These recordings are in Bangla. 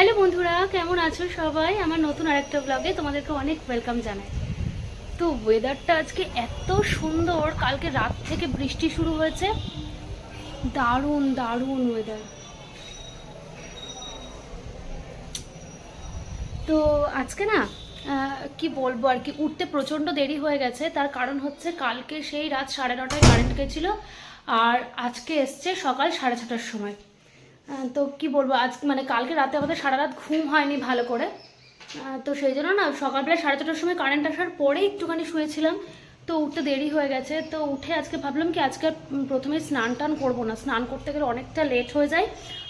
হ্যালো বন্ধুরা, কেমন আছো সবাই? আমার নতুন আরেকটা ব্লগে তোমাদেরকে অনেক ওয়েলকাম জানাই। তো ওয়েদারটা আজকে এত সুন্দর, কালকে রাত থেকে বৃষ্টি শুরু হয়েছে। দারুণ দারুণ ওয়েদার তো আজকে না কি বলব আর কি, উঠতে প্রচণ্ড দেরি হয়ে গেছে। তার কারণ হচ্ছে কালকে সেই রাত সাড়ে নটায় কারেন্ট গেছিল, আর আজকে এসছে সকাল সাড়ে ছটার সময়। তো কি বলব, আজ মানে কালকে রাতে আমাদের সারা রাত ঘুম হয়নি ভালো করে। তো সেই জন্য না, সকালবেলা সাড়ে চারটার সময় কারেন্ট আসার পরে একটুখানি শুয়েছিলাম। তো উঠতে দেরি হয়ে গেছে, তো উঠে আজকে ভাবলাম কি, আজকে প্রথমে স্নান টান করব না। স্নান করতে গেলে অনেকটা লেট হয়ে যায়,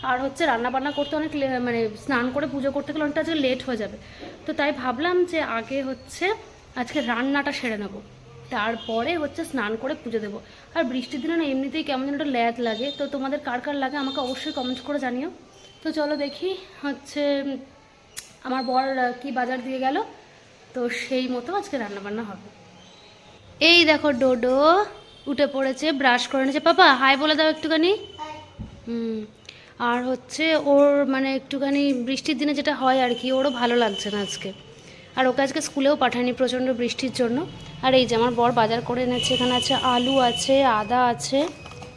আর হচ্ছে রান্না বান্না করতে অনেক মানে স্নান করে পুজো করতে গেলে অনেকটা আজকে লেট হয়ে যাবে। তো তাই ভাবলাম যে আগে হচ্ছে আজকে রান্নাটা সেরে নেব। তারপরে হচ্ছে স্নান করে পুজো দেবো। আর বৃষ্টির দিনে না এমনিতেই কেমন যেন একটা ল্যাদ লাগে। তো তোমাদের কার কার লাগে আমাকে অবশ্যই কমেন্ট করে জানিও। তো চলো দেখি হচ্ছে আমার বর কি বাজার দিয়ে গেল। তো সেই মতো আজকে রান্নাবান্না হবে। এই দেখো ডোডো উঠে পড়েছে ব্রাশ করে নিয়েছে। পাপা হাই বলে দাও একটুখানি। হুম, আর হচ্ছে ওর মানে একটুখানি বৃষ্টির দিনে যেটা হয় আর কি, ওরও ভালো লাগছে না আজকে। আর ওকে আজকে স্কুলেও পাঠায়নি প্রচণ্ড বৃষ্টির জন্য। আর এই যে আমার বর বাজার করে এনেছে, এখানে আছে আলু আছে, আদা আছে,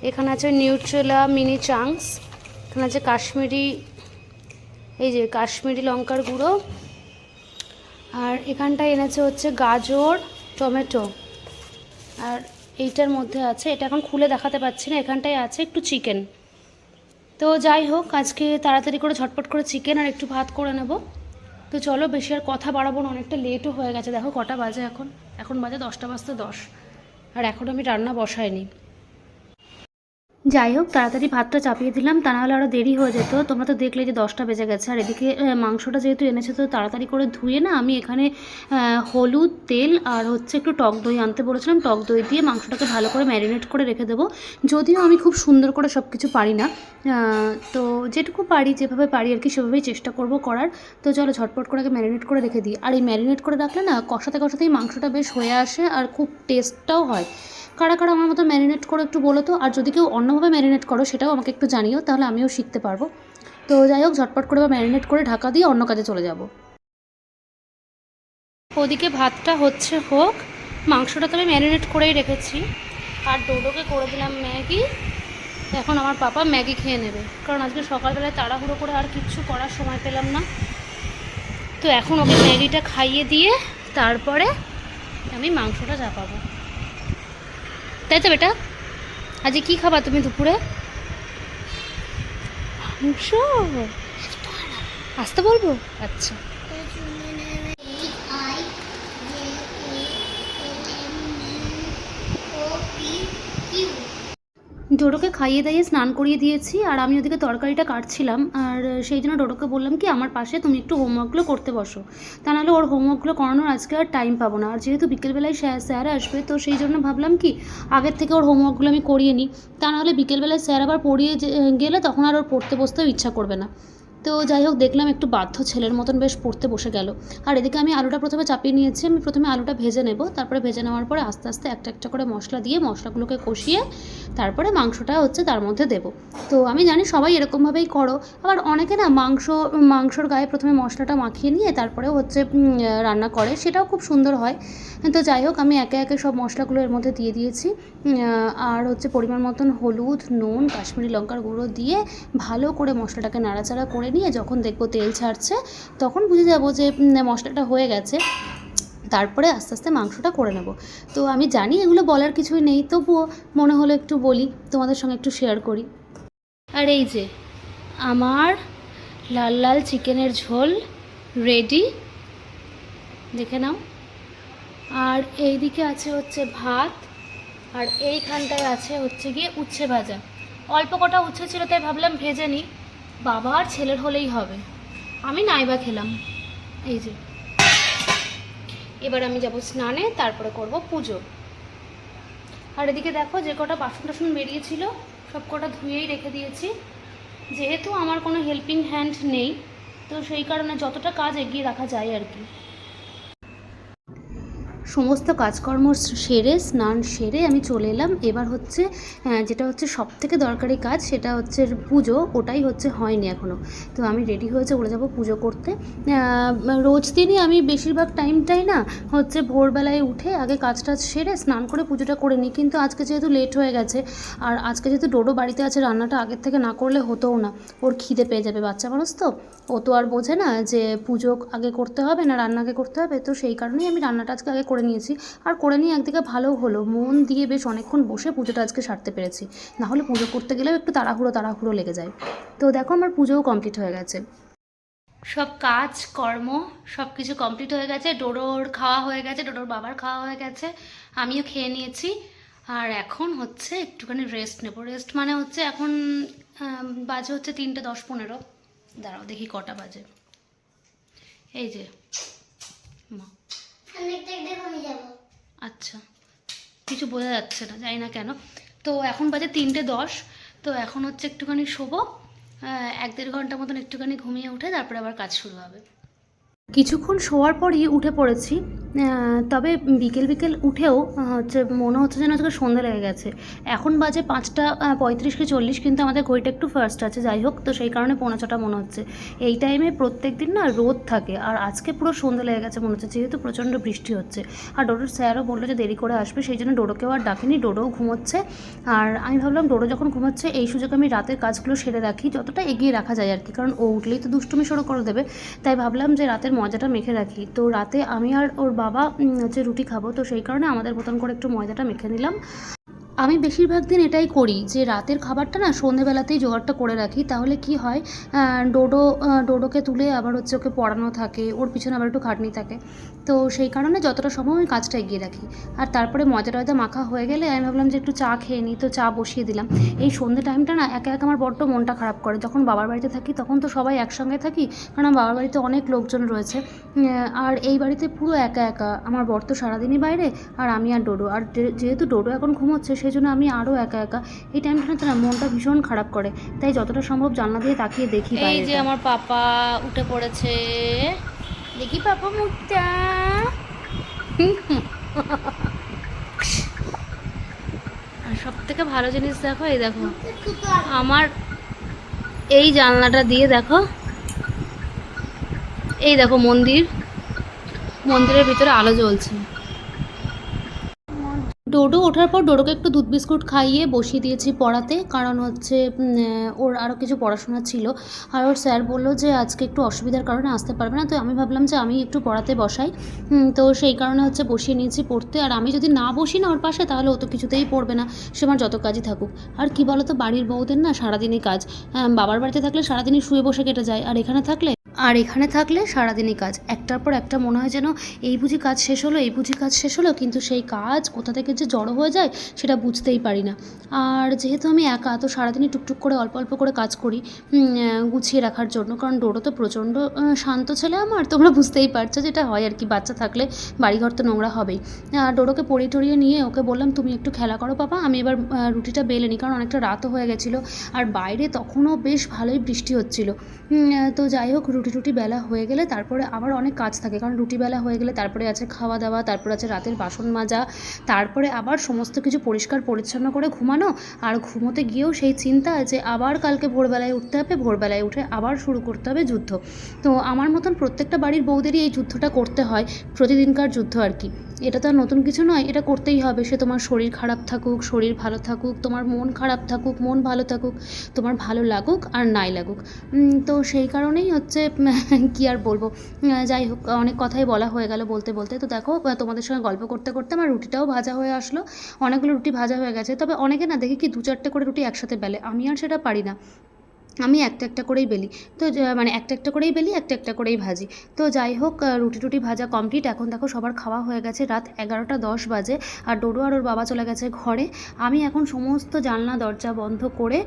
এখানে আছে নিউট্রেলা, মিনি চাংস, এখানে আছে কাশ্মীরি, এই যে কাশ্মীরি লঙ্কার গুঁড়ো। আর এখানটায় এনেছে হচ্ছে গাজর, টমেটো। আর এইটার মধ্যে আছে, এটা এখন খুলে দেখাতে পাচ্ছি না, এখানটায় আছে একটু চিকেন। তো যাই হোক, আজকে তাড়াতাড়ি করে ঝটপট করে চিকেন আর একটু ভাত করে নেব। তো চলো বেশি আর কথা বাড়াবো না, অনেকটা লেটও হয়ে গেছে। দেখো কটা বাজে এখন। এখন বাজে দশটা বাজতে দশ। আর এখন আমি রান্না বসাইনি। যাই হোক তাড়াতাড়ি ভাতটা চাপিয়ে দিলাম, তা নাহলে আরও দেরি হয়ে যেত। তোমরা তো দেখলে যে দশটা বেজে গেছে, আর এদিকে মাংসটা যেহেতু এনেছে, তো তাড়াতাড়ি করে ধুয়ে না আমি এখানে হলুদ, তেল আর হচ্ছে একটু টক দই আনতে বলেছিলাম। টক দই দিয়ে মাংসটাকে ভালো করে ম্যারিনেট করে রেখে দেবো। যদিও আমি খুব সুন্দর করে সব কিছু পারি না তো যেটুকু পারি, যেভাবে পারি আর কি, সেভাবেই চেষ্টা করব করার। তো চলো ঝটপট করে আগে ম্যারিনেট করে রেখে দিই। আর এই ম্যারিনেট করে রাখলে না, কষাতে কষাতেই মাংসটা বেশ হয়ে আসে আর খুব টেস্টটাও হয়। কারা কারা আমার মতো ম্যারিনেট করে একটু বলো তো, আর যদি কেউ অন্যভাবে ম্যারিনেট করো সেটাও আমাকে একটু জানিও, তাহলে আমিও শিখতে পারব। তো যাই হোক, ঝটপট করে বা ম্যারিনেট করে ঢাকা দিয়ে অন্য কাজে চলে যাব। ওদিকে ভাতটা হচ্ছে হোক মাংসটা তো আমি ম্যারিনেট করেই রেখেছি। আর ডোডোকে করে দিলাম ম্যাগি। এখন আমার পাপা ম্যাগি খেয়ে নেবে। কারণ আজকে সকালবেলায় তাড়াহুড়ো করে আর কিচ্ছু করার সময় পেলাম না। তো এখন ওকে ম্যাগিটা খাইয়ে দিয়ে তারপরে আমি মাংসটা চাপাবো। তাই তো বেটা? আজকে কি খাবা তুমি দুপুরে? মাংস। আসতে বলব আচ্ছা। ডোডোকে খাইয়ে দাইয়ে স্নান করিয়ে দিয়েছি আর আমি ওদিকে তরকারিটা কাটছিলাম। আর সেই জন্য ডোডোকে বললাম কি, আমার পাশে তুমি একটু হোমওয়ার্কগুলো করতে বসো। তা নাহলে ওর হোমওয়ার্কগুলো করানোর আজকে আর টাইম পাবো না। আর যেহেতু বিকেলবেলায় স্যার স্যার আসবে, তো সেই জন্য ভাবলাম কি, আগের থেকে ওর হোমওয়ার্কগুলো আমি করিয়ে নিই। তা নাহলে বিকেলবেলায় স্যার আবার পড়িয়ে গেলে তখন আর ওর পড়তে বসতেও ইচ্ছা করবে না। তো যাই হোক, দেখলাম একটু বাধ্য ছেলের মতন বেশ পড়তে বসে গেল। আর এদিকে আমি আলুটা প্রথমে চাপিয়ে নিয়েছি। আমি প্রথমে আলুটা ভেজে নেব। তারপরে ভেজে নেওয়ার পরে আস্তে আস্তে একটা একটা করে মশলা দিয়ে মশলাগুলোকে কষিয়ে তারপরে মাংসটা হচ্ছে তার মধ্যে দেব। তো আমি জানি সবাই এরকমভাবেই করো। আবার অনেকে না মাংস, মাংসর গায়ে প্রথমে মশলাটা মাখিয়ে নিয়ে তারপরে হচ্ছে রান্না করে। সেটাও খুব সুন্দর হয়। তো যাই হোক, আমি একে একে সব মশলাগুলো এর মধ্যে দিয়ে দিয়েছি। আর হচ্ছে পরিমাণ মতন হলুদ, নুন, কাশ্মীরি লঙ্কার গুঁড়ো দিয়ে ভালো করে মশলাটাকে নাড়াচাড়া করে নিয়ে যখন দেখব তেল ছাড়ছে, তখন বুঝে যাব যে মশলাটা হয়ে গেছে। তারপরে আস্তে আস্তে মাংসটা করে নেব। তো আমি জানি এগুলো বলার কিছুই নেই, তবুও মনে হলো একটু বলি, তোমাদের সঙ্গে একটু শেয়ার করি। আর এই যে, আমার লাল লাল চিকেনের ঝোল রেডি দেখে নাও। আর এই দিকে আছে হচ্ছে ভাত, আর এইখানটায় আছে হচ্ছে গিয়ে উচ্ছে ভাজা। অল্প কটা উচ্ছে ছিল, তাই ভাবলাম ভেজে নিই। বাবা আর ছেলের হলেই হবে। আমি নাইবা খেলাম। এই যে। এবার আমি যাব স্নানে, তারপরে করব পুজো। আর এদিকে দেখো, যে কটা বাসন টাসন বেরিয়েছিল, সব কটা ধুয়েই রেখে দিয়েছি। যেহেতু আমার কোনো হেল্পিং হ্যান্ড নেই, তো সেই কারণে যতটা কাজ এগিয়ে রাখা যায় আর কি। সমস্ত কাজকর্ম সেরে স্নান সেরে আমি চলে এলাম। এবার হচ্ছে আহ, যেটা হচ্ছে সব থেকে দরকারি কাজ সেটা হচ্ছে পুজো ওটাই হচ্ছে হয়নি এখনও তো আমি রেডি হয়ে চলে যাব পুজো করতে। রোজ দিনই আমি বেশিরভাগ টাইমটাই না হচ্ছে ভোরবেলায় উঠে আগে কাজ টাজ সেরে স্নান করে পুজোটা করে নিই। কিন্তু আজকে যেহেতু লেট হয়ে গেছে আর আজকে যেহেতু ডোডো বাড়িতে আছে রান্নাটা আগের থেকে না করলে হতোও না। ওর খিদে পেয়ে যাবে বাচ্চা মানুষ তো। ও তো আর বোঝে না যে পুজো আগে করতে হবে না রান্না আগে করতে হবে। তো সেই কারণেই আমি রান্নাটা আজকে আগে করে নিয়েছি। আর করে নিয়ে একদিকে ভালোও হলো। মন দিয়ে বেশ অনেকক্ষণ বসে পুজোটা আজকে সারতে পেরেছি। নাহলে পুজো করতে গেলেও একটু তাড়াহুড়ো তাড়াহুড়ো লেগে যায়। তো দেখো আমার পুজোও কমপ্লিট হয়ে গেছে। সব কাজ, কর্ম সব কিছু কমপ্লিট হয়ে গেছে। ডোডোর খাওয়া হয়ে গেছে ডোডোর বাবার খাওয়া হয়ে গেছে। আমিও খেয়ে নিয়েছি। আর এখন হচ্ছে একটুখানি রেস্ট নেব। রেস্ট মানে হচ্ছে এখন বাজে হচ্ছে তিনটে দশ পনেরো। দাঁড়াও দেখি কটা বাজে। এই যে, মা। আচ্ছা কিছু বোঝা যাচ্ছে না জানি না কেন। তো এখন বাজে তিনটে দশ তো এখন হচ্ছে একটুখানি শোবো আহ, এক দেড় ঘণ্টা মতন একটুখানি ঘুমিয়ে উঠে তারপরে আবার কাজ শুরু হবে। কিছুক্ষণ শোয়ার পরই উঠে পড়েছি তবে বিকেল বিকেল উঠেও হচ্ছে মনে হচ্ছে যেন আজকে সন্ধে লেগে গেছে। এখন বাজে পাঁচটা পঁয়ত্রিশ কি চল্লিশ, কিন্তু আমাদের ঘড়িটা একটু ফার্স্ট আছে, যাই হোক, তো সেই কারণে পৌনে ছটা মনে হচ্ছে। এই টাইমে প্রত্যেক দিন না রোদ থাকে, আর আজকে পুরো সন্ধে লেগে গেছে মনে হচ্ছে, যেহেতু প্রচণ্ড বৃষ্টি হচ্ছে। আর ডোডোর স্যারও বলল যে দেরি করে আসবে, সেই জন্য ডোডোকেও আর ডাকিনি, ডোডোও ঘুমোচ্ছে। আর আমি ভাবলাম ডোডো যখন ঘুমোচ্ছে, এই সুযোগে আমি রাতের কাজগুলো সেরে রাখি, যতটা এগিয়ে রাখা যায় আর কি, কারণ ও উঠলেই তো দুষ্টুমি শুরু করে দেবে। তাই ভাবলাম যে রাতের মজাটা মেখে রাখি। তো রাতে আমি আর ওর বাবা হচ্ছে রুটি খাব। তো সেই কারণে আমাদের মতন করে একটু ময়দাটা মেখে নিলাম। আমি বেশিরভাগ দিন এটাই করি যে রাতের খাবারটা না সন্ধেবেলাতেই জোগাড়টা করে রাখি। তাহলে কি হয় ডোডো ডোডোকে তুলে আবার হচ্ছে ওকে পড়ানো থাকে, ওর পিছনে আবার একটু খাটনি থাকে। তো সেই কারণে যতটা সম্ভব আমি কাজটা এগিয়ে রাখি। আর তারপরে মজা টয়দা মাখা হয়ে গেলে আমি ভাবলাম যে একটু চা খেয়ে নিই, তো চা বসিয়ে দিলাম। এই সন্ধে টাইমটা না একা একা আমার বড্ড মনটা খারাপ করে। যখন বাবার বাড়িতে থাকি তখন তো সবাই একসঙ্গে থাকি, কারণ আমার বাবার বাড়িতে অনেক লোকজন রয়েছে। আর এই বাড়িতে পুরো একা একা। আমার বর তো সারাদিনই বাইরে, আর আমি আর ডোডো। আর যেহেতু ডোডো এখন ঘুমোচ্ছে সেই জন্য আমি আরও একা একা। এই টাইমটাতে না মনটা ভীষণ খারাপ করে। তাই যতটা সম্ভব জানলা দিয়ে তাকিয়ে দেখি এই যে আমার পাপা উঠে পড়েছে। দেখি পাপা মুখটা। আর সব থেকে ভালো জিনিস দেখো এই দেখো। আমার এই জানলাটা দিয়ে দেখো। এই দেখো মন্দির। মন্দিরের ভিতরে আলো জ্বলছে। ডোডো ওঠার পর ডোডোকে একটু দুধ বিস্কুট খাইয়ে বসিয়ে দিয়েছি পড়াতে। কারণ হচ্ছে ওর আরও কিছু পড়াশোনা ছিল। আর ওর স্যার বলল যে, আজকে একটু অসুবিধার কারণে আসতে পারবে না। তো আমি ভাবলাম যে, আমি একটু পড়াতে বসাই। তো সেই কারণে হচ্ছে বসিয়ে নিয়েছি পড়তে। আর আমি যদি না বসি না ওর পাশে, তাহলে ও তো কিছুতেই পড়বে না। সে আমার যত কাজই থাকুক। আর কি বলো তো বাড়ির বউদের না সারাদিনই কাজ। বাবার বাড়িতে থাকলে সারাদিনই শুয়ে বসে কেটে যায়। আর এখানে থাকলে আর এখানে থাকলে সারাদিনই কাজ। একটার পর একটা মনে হয় যেন এই বুঝি কাজ শেষ হলো, এই বুঝি কাজ শেষ হলো, কিন্তু সেই কাজ কোথা থেকে যে জড়ো হয়ে যায় সেটা বুঝতেই পারি না। আর যেহেতু আমি একা, তো সারাদিনই টুকটুক করে, অল্প অল্প করে কাজ করি গুছিয়ে রাখার জন্য। কারণ ডোরো তো প্রচণ্ড শান্ত ছেলে আমার, তোমরা বুঝতেই পারছ যেটা হয় আর কি, বাচ্চা থাকলে বাড়িঘর তো নোংরা হবেই। আর ডোরোকে পড়িয়ে টড়িয়ে নিয়ে ওকে বললাম, তুমি একটু খেলা করো পাপা, আমি এবার রুটিটা বেলে নিই। কারণ অনেকটা রাতও হয়ে গেছিল। আর বাইরে তখনও বেশ ভালোই বৃষ্টি হচ্ছিল। তো যাই হোক রুটি টুটি বেলা হয়ে গেলে তারপরে আবার অনেক কাজ থাকে। কারণ রুটি বেলা হয়ে গেলে তারপরে আছে খাওয়া দাওয়া, তারপরে আছে রাতের বাসন মাজা, তারপরে আবার সমস্ত কিছু পরিষ্কার পরিচ্ছন্ন করে ঘুমানো আর ঘুমোতে গিয়েও সেই চিন্তা যে আবার কালকে ভোরবেলায় উঠতে হবে, ভোরবেলায় উঠে আবার শুরু করতে হবে যুদ্ধ। তো আমার মতন প্রত্যেকটা বাড়ির বৌদেরই এই যুদ্ধটা করতে হয়, প্রতিদিনকার যুদ্ধ আর কি। এটা তো আর নতুন কিছু নয়, এটা করতেই হবে। সে তোমার শরীর খারাপ থাকুক, শরীর ভালো থাকুক, তোমার মন খারাপ থাকুক, মন ভালো থাকুক, তোমার ভালো লাগুক আর নাই লাগুক। তো সেই কারণেই হচ্ছে, কি আর বলব? যাই হোক, অনেক কথাই বলা হয়ে গেল বলতে বলতে। তো দেখো তোমাদের সঙ্গে গল্প করতে করতে আমার রুটিটাও ভাজা হয়ে আসলো। অনেকগুলো রুটি ভাজা হয়ে গেছে। তবে অনেকে না, দেখি কি দু চারটে করে রুটি একসাথে বেলে। আমি আর সেটা পারি না। আমি একটা একটা করেই বেলি। তো মানে একটা একটা করেই বেলি, একটা একটা করেই ভাজি। তো যাই হোক রুটি টুটি ভাজা কমপ্লিট এখন দেখো সবার খাওয়া হয়ে গেছে রাত এগারোটা দশ বাজে আর ডোডো আর ওর বাবা চলে গেছে ঘরে। আমি এখন সমস্ত জানলা, দরজা বন্ধ করে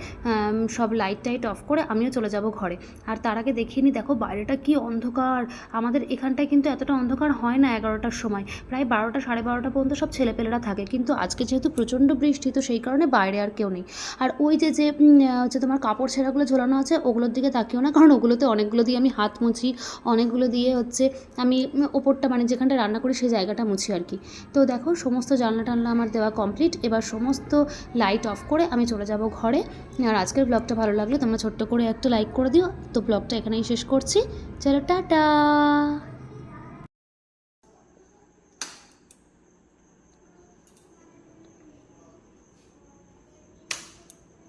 সব লাইট টাইট অফ করে আমিও চলে যাব ঘরে। আর তার আগে দেখিয়ে দেখো বাইরেটা কি অন্ধকার। আমাদের এখানটায় কিন্তু এতটা অন্ধকার হয় না এগারোটার সময়। প্রায় বারোটা, সাড়ে বারোটা পর্যন্ত সব ছেলেপেলেরা থাকে। কিন্তু আজকে যেহেতু প্রচণ্ড বৃষ্টি, তো সেই কারণে বাইরে আর কেউ নেই। আর ওই যে যে হচ্ছে তোমার কাপড় ছেঁড়াগুলো ঝোলানো আছে, ওগুলোর দিকে তাকিও না। কারণ ওগুলোতে অনেকগুলো দিয়ে আমি হাত মুছি, অনেকগুলো দিয়ে হচ্ছে আমি ওপরটা মানে যেখানটা রান্না করি সেই জায়গাটা মুছি আর কি। তো দেখো, সমস্ত জানলা টানলা আমার দেওয়া কমপ্লিট এবার সমস্ত লাইট অফ করে আমি চলে যাব ঘরে। আর আজকের ব্লগটা ভালো লাগলে তোমরা ছোট্ট করে একটা লাইক করে দিও। তো ব্লগটা এখানেই শেষ করছি। চলো, টাটা!